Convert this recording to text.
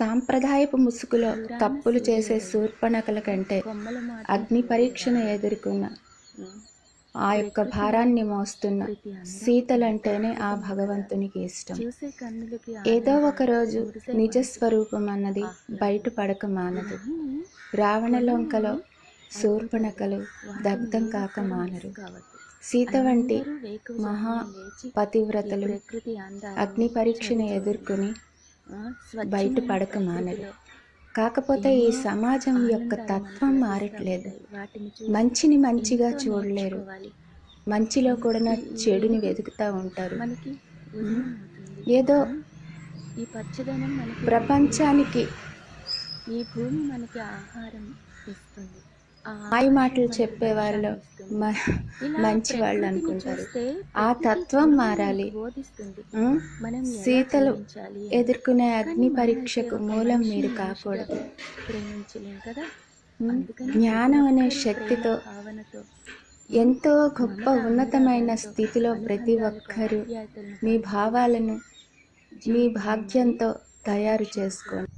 సాంప్రదాయపు ముసుగులో తప్పులు చేసే శూర్పణకల కంటే అగ్ని పరీక్షను ఎదుర్కొన్న ఆ యొక్క భారాన్ని మోస్తున్న సీతలంటేనే ఆ భగవంతునికి ఇష్టం. ఏదో ఒక రోజు నిజస్వరూపం అన్నది బయటపడక మానదు. రావణలొంకలో శూర్పణకలు దగ్ధం కాక మానరు. సీత వంటి మహా పతివ్రతలు అగ్ని పరీక్షను ఎదుర్కొని ఆ, స్వచ్ఛమైన బయటపడక మానరు కాకపోతే ఈ సమాజం యొక్క తత్వం మారట్లేదు. మంచిని మంచిగా చూడలేరు. మంచిలో కూడా చెడుని వెతుకుతూ ఉంటారు. ఏదో ఈ పచ్చదనం మనకి ప్రపంచానికి ఈ భూమి మనకి ఆహారం ఇస్తుంది. మాయ మాటలు ఇలా మంచి వాళ్ళు అనుకుంటారు. ఆ తత్వం మారాలి. సీతలు. ఎదుర్కొనే అగ్ని పరీక్షకు మూలం మీరు కాకూడదు. జ్ఞానం అనే శక్తితో ఎంతో గొప్ప ఉన్నతమైన స్థితిలో ప్రతి ఒక్కరూ మీ భావాలను మీ భాగ్యంతో తయారు చేసుకోండి.